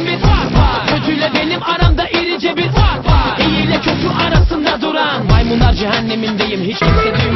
bir fark var. Kötüyle benim aramda irice bir fark var. İyi ile kötü arasında duran. Maymunlar cehennemindeyim hiç kimse duymuyor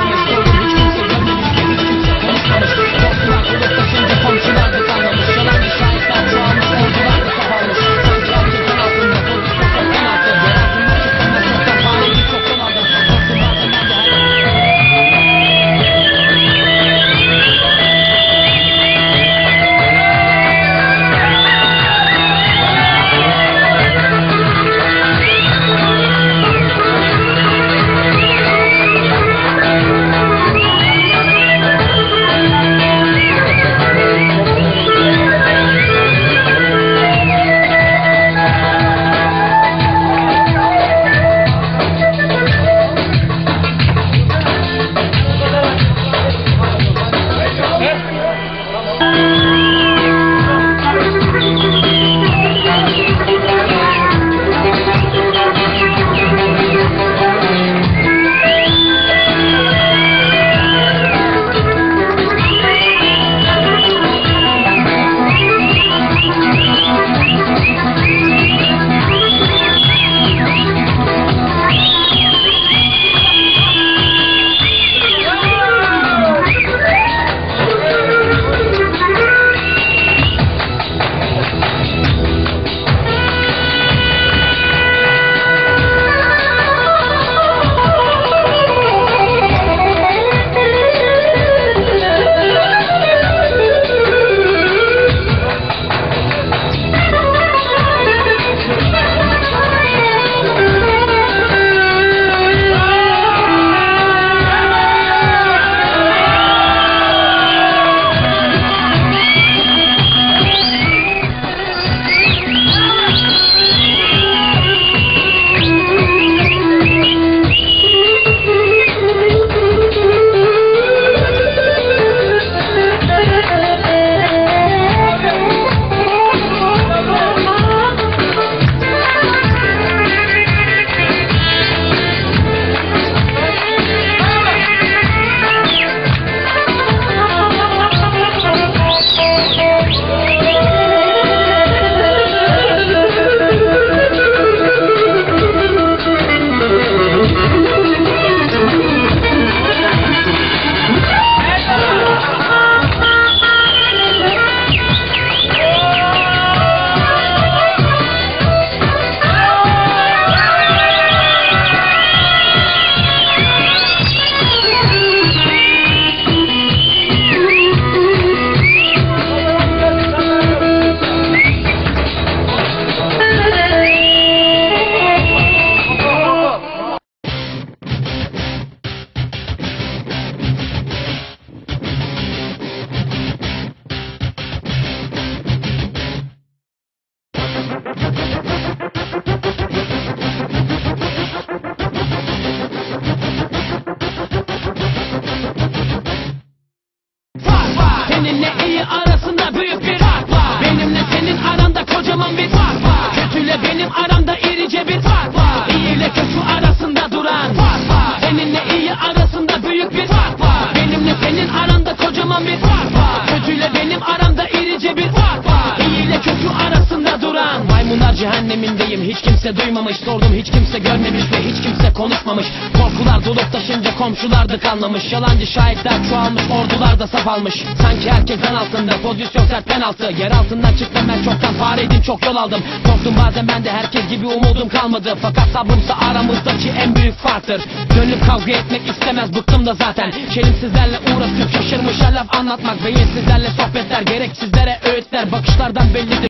ile kötü arasında duran. Maymunlar cehennemindeyim. Hiç kimse duymamış Sordum. Hiç kimse görmemiş ve hiç kimse konuşmamış. Korkular dolup taşınca komşular da kanlamış. Yalancı şahitler çoğalmış ordular da saf almış. Sanki herkesten altında pozisyon sert penaltı Yer altından çıktım ben çoktan fareydim çok yol aldım. Korktum bazen ben de herkes gibi umudum kalmadı. Fakat sabrımsa aramızdaki en büyük farktır. Gönlüm kavga etmek istemez bıktım da zaten. Çelimsizlerle uğraşıp şaşırmış laf anlatmak. Beyinsizlerle sohbetler gereksizlere öğütler. Bakışlardan bellidir